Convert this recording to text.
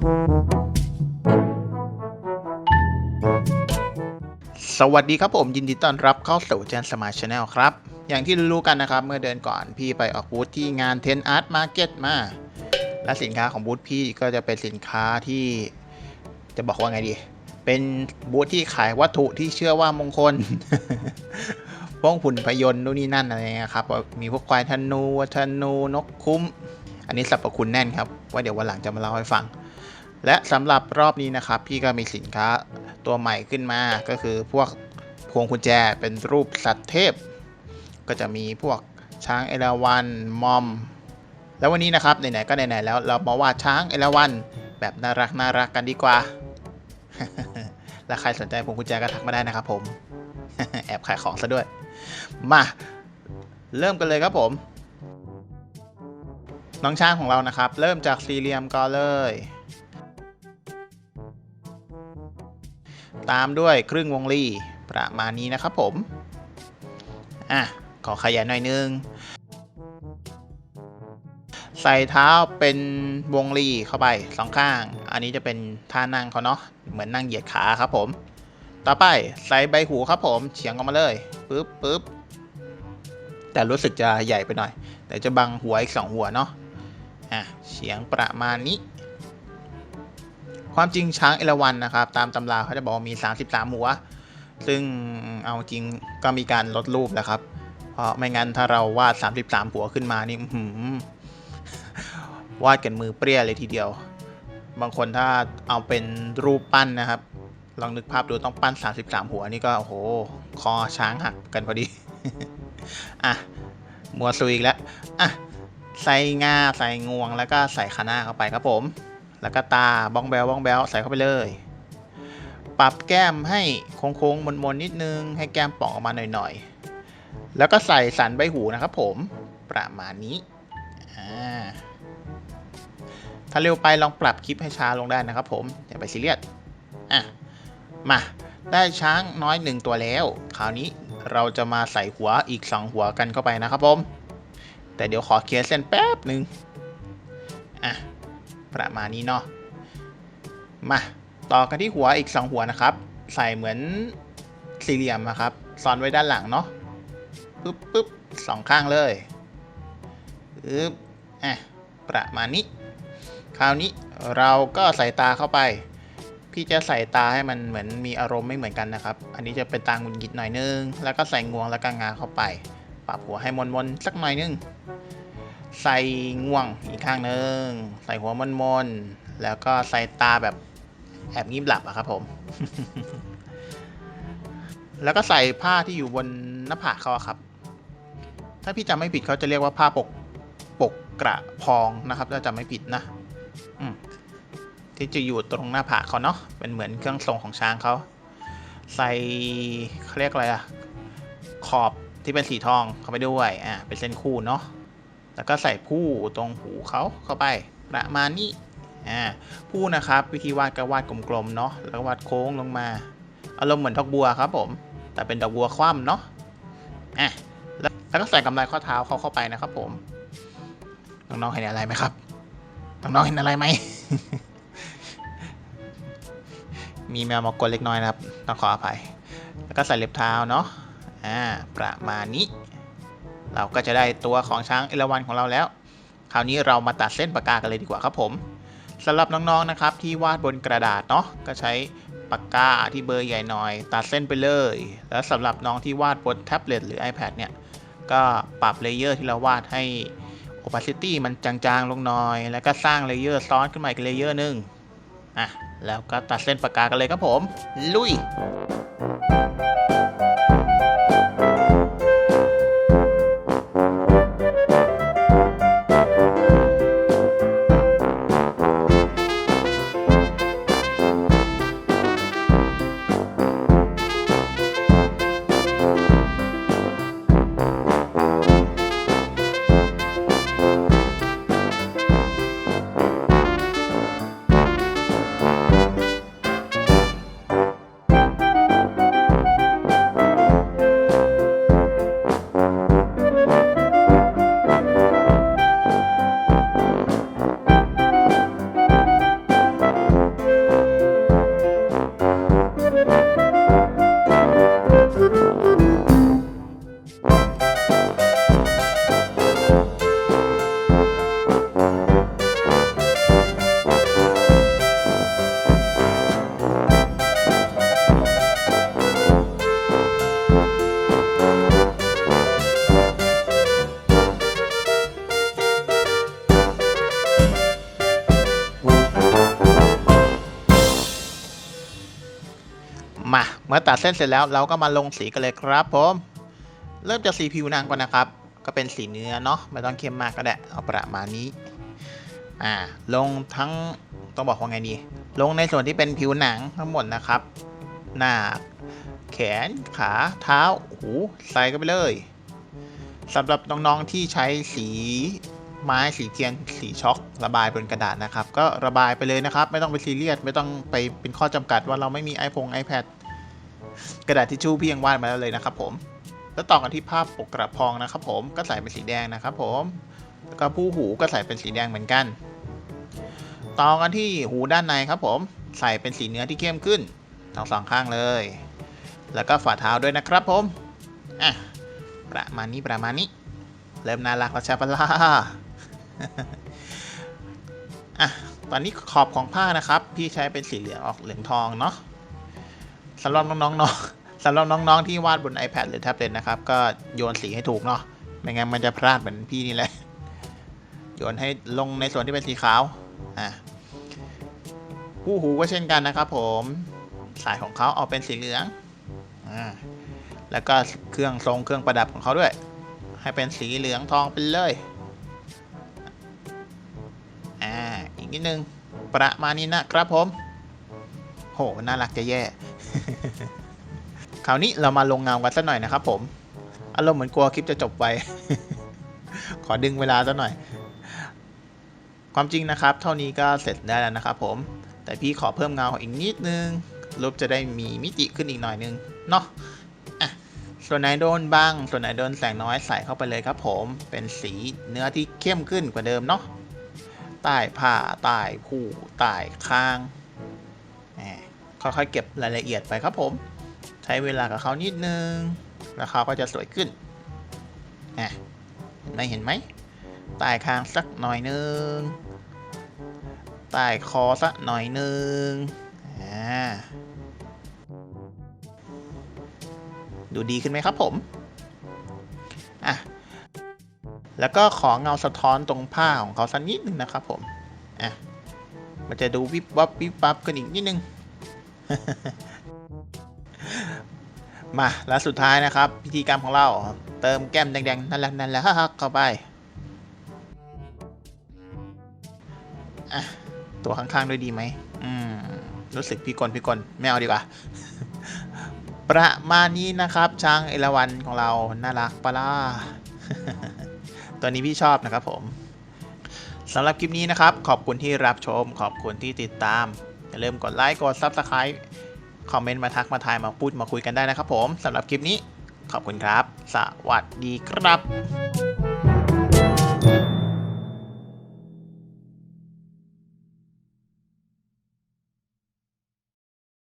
สวัสดีครับผมยินดีต้อนรับเข้าสู่แจนสมาร์ทชาแนลครับ อย่างที่รู้กันนะครับ เมื่อเดือนก่อนพี่ไปออกบูธที่งาน Ten Art Market มา และสินค้าของบูธพี่ก็จะเป็นสินค้าที่จะบอกว่าไงดี เป็นบูธที่ขายวัตถุที่เชื่อว่ามงคลพวกหุ่นพยนต์นู่นนี่นั่นอะไรเงี้ยครับมีพวกควายธนูวัธนูนกคุ้ม อันนี้สรรพคุณแน่นครับ ว่าเดี๋ยววันหลังจะมาเล่าให้ฟัง และสำหรับรอบนี้นะครับ พี่ก็มีสินค้าตัวใหม่ขึ้นมา ก็คือพวกพวงกุญแจเป็นรูปสัตว์เทพ ก็จะมีพวกช้างเอราวัณมอม แล้ววันนี้นะครับไหนๆก็ไหนๆแล้วเรามาวาดช้างเอราวัณแบบน่ารักน่ารักกันดีกว่า และใครสนใจพวงกุญแจก็ทักมาได้นะครับผม แอบขายของซะด้วย มาเริ่มกันเลยครับผม น้องช้างของเรานะครับ เริ่มจากสี่เหลี่ยมก่อนเลย ตามด้วยครึ่งวงรีประมาณนี้นะครับผม อะ ขอขยันหน่อยนึง ใส่เท้าเป็นวงรีเข้าไปสองข้าง อันนี้จะเป็นท่านั่งเขาเนาะ เหมือนนั่งเหยียดขาครับผม ต่อไปใส่ใบหูครับผมเฉียงออกมาเลยปึ๊บปึ๊บแต่รู้สึกจะใหญ่ไปหน่อย แต่จะบังหัวอีกสองหัวเนาะ อะเฉียงประมาณนี้ ความจริงช้างเอราวัณนะครับ ตามตำราเขาจะบอกมี 33 หัว ซึ่งเอาจริงก็มีการลดรูปแล้วครับ เพราะไม่งั้นถ้าเราวาด 33 หัวขึ้นมานี่วาดกันมือเปรี้ยเลยทีเดียว บางคนถ้าเอาเป็นรูปปั้นนะครับ ลองนึกภาพดูต้องปั้น 33 หัวนี่ก็โอ้โห คอช้างหักกันพอดี อะ มัวซุยอีกแล้ว อะ ใส่งา ใส่งวง แล้วก็ใส่ขานาเข้าไปครับผม แล้วก็ตาบ้องแบลบ้องแบลใส่เข้าไปเลย ปรับแก้มให้โค้งๆมนๆนิดนึง ให้แก้มป่องออกมาหน่อยๆ แล้วก็ใส่สันใบหูนะครับผมประมาณนี้ ถ้าเร็วไปลองปรับคลิปให้ช้าลงได้นะครับผม อย่าไปซีเรียส อะ มา ได้ช้างน้อยหนึ่งตัวแล้ว คราวนี้เราจะมาใส่หัวอีกสองหัวกันเข้าไปนะครับผม แต่เดี๋ยวขอเคลียร์เส้นแป๊บหนึ่งอะ ประมาณนี้เนาะมาต่อกันที่หัวอีก 2 หัวนะครับ ใส่เหมือนสี่เหลี่ยมนะครับซ้อนไว้ด้านหลังเนาะปึ๊บปึ๊บสองข้างเลยปึ๊บอะประมาณนี้ คราวนี้เราก็ใส่ตาเข้าไป พี่จะใส่ตาให้มันเหมือนมีอารมณ์ไม่เหมือนกันนะครับ อันนี้จะเป็นตาหงุดหงิดหน่อยนึง แล้วก็ใส่งวงแล้วก็งาเข้าไป ปรับหัวให้มนๆสักหน่อยนึง ใส่ง่วงอีกข้างหนึ่งใส่หัวมนมนแล้วก็ใส่ตาแบบแอบงีบหลับอะครับผม แล้วก็ใส่ผ้าที่อยู่บนหน้าผากเขาอะครับ ถ้าพี่จำไม่ผิดเขาจะเรียกว่าผ้าปกปกกระพองนะครับ ถ้าจำไม่ผิดนะที่จะอยู่ตรงหน้าผากเขาเนาะเป็นเหมือนเครื่องทรงของช้างเขาใส่เขาเรียกอะไรอะขอบที่เป็นสีทองเข้าไปด้วยอ่าเป็นเส้นคู่เนาะ แล้วก็ใส่ผู้ตรงหูเขาเข้าไปประมาณนี้อ่าผู้นะครับวิธีวาดก็วาดกลมๆเนาะแล้ววาดโค้งลงมาอารมณ์เหมือนดอกบัวครับผม แต่เป็นดอกบัวคว่ำเนาะอะแล้วแล้วก็ใส่กำไรข้อเท้าเขาเข้าไปนะครับผมน้องๆเห็นอะไรไหมครับน้องๆเห็นอะไรไหมมีแมวมากวนเล็กน้อยนะครับต้องขออภัย แล้วก็ใส่เล็บเท้าเนาะอ่าประมาณนี้ เราก็จะได้ตัวของช้างเอราวัณของเราแล้ว คราวนี้เรามาตัดเส้นปากกากันเลยดีกว่าครับผมสำหรับน้องๆนะครับที่วาดบนกระดาษเนาะก็ใช้ปากกาที่เบอร์ใหญ่หน่อย ตัดเส้นไปเลย แล้วสำหรับน้องที่วาดบนแท็บเล็ตหรือ iPad เนี่ยก็ปรับเลเยอร์ที่เราวาดให้ opacity มันจางๆลงหน่อย แล้วก็สร้างเลเยอร์ซ้อนขึ้นมาอีกเลเยอร์หนึ่งอะแล้วก็ตัดเส้นปากกากันเลยครับผม ลุย มาเมื่อตัดเส้นเสร็จแล้วเราก็มาลงสีกันเลยครับผมเริ่มจากสีผิวหนังก่อนนะครับ ก็เป็นสีเนื้อเนาะไม่ต้องเข้มมากก็ได้เอาประมาณนี้อ่าลงทั้งต้องบอกว่าไงดี ลงในส่วนที่เป็นผิวหนังทั้งหมดนะครับ หน้า แขนขาเท้าหูใส่กันไปเลยสำหรับน้องๆที่ใช้สี ไม้สีเทียนสีช็อกระบายบนกระดาษนะครับ ก็ระบายไปเลยนะครับ ไม่ต้องไปซีเรียสไม่ต้องไปเป็นข้อจำกัดว่าเราไม่มี iPhone iPad กระดาษทิชชู่พี่ยังวาดมาแล้วเลยนะครับผมแล้วต่อกันที่ภาพปกกระพองนะครับ ผมก็ใส่เป็นสีแดงนะครับ ผมแล้วก็ผู้หูก็ใส่เป็นสีแดงเหมือนกัน ต่อกันที่หูด้านในครับผม ใส่เป็นสีเนื้อที่เข้มขึ้นทั้งสองข้างเลย แล้วก็ฝ่าเท้าด้วยนะครับผมอะประมาณนี้ประมาณนี้ เริ่มน่ารักแล้วใช่ปะล่ะ อะตอนนี้ขอบของผ้านะครับ พี่ใช้เป็นสีเหลืองออกเหลืองทองเนาะสำหรับน้องๆเนาะสำหรับน้องๆที่วาดบน iPad หรือแท็บเล็ตนะครับ ก็โยนสีให้ถูกเนาะไม่งั้นมันจะพลาดเหมือนพี่นี่แหละโยนให้ลงในส่วนที่เป็นสีขาวอะผู้หูก็เช่นกันนะครับ ผมสายของเขาเอาเป็นสีเหลืองอ่าแล้วก็เครื่องทรงเครื่องประดับของเขาด้วย ให้เป็นสีเหลืองทองไปเลย นิดนึง ประมาณนี้นะครับผม โห น่ารักจะแย่ คราวนี้เรามาลงเงากันสักหน่อยนะครับผม อารมณ์เหมือนกลัวคลิปจะจบไปขอดึงเวลาสักหน่อย ความจริงนะครับ เท่านี้ก็เสร็จได้แล้วนะครับผม แต่พี่ขอเพิ่มเงาอีกนิดนึง รูปจะได้มีมิติขึ้นอีกหน่อยนึง เนาะอะส่วนไหนโดนบ้าง ส่วนไหนโดนแสงน้อยใส่เข้าไปเลยครับผม เป็นสีเนื้อที่เข้มขึ้นกว่าเดิมเนาะ ใต้ผ้าใต้ผู้ใต้คางค่อยๆเก็บรายละเอียดไปครับผม ใช้เวลากับเขานิดนึง แล้วเขาก็จะสวยขึ้นอะเห็นไหมเห็นไหมใต้คางสักหน่อยนึงใต้คอสักหน่อยนึงอ่าดูดีขึ้นไหมครับผมอะ แล้วก็ขอเงาสะท้อนตรงผ้าของเขาสักนิดนึงนะครับผม อะ มันจะดูวิบวับวิบวับกันอีกนิดนึง มา แล้วสุดท้ายนะครับ พิธีกรรมของเรา เติมแก้มแดงๆ นั่นแหละนั่นแหละเข้าไป อะ ตัวข้างๆด้วยดีไหม อืม รู้สึกพี่กลพี่กลไม่เอาดีกว่าประมาณนี้นะครับช้างเอราวันของเรา น่ารักปะล่ะ ตัวนี้พี่ชอบนะครับผมสำหรับคลิปนี้นะครับ ขอบคุณที่รับชม ขอบคุณที่ติดตาม อย่าลืมกดไลค์ กด Subscribe คอมเมนต์มาทักมาทายมาพูดมาคุยกันได้นะครับผมสำหรับคลิปนี้ขอบคุณครับ สวัสดีครับ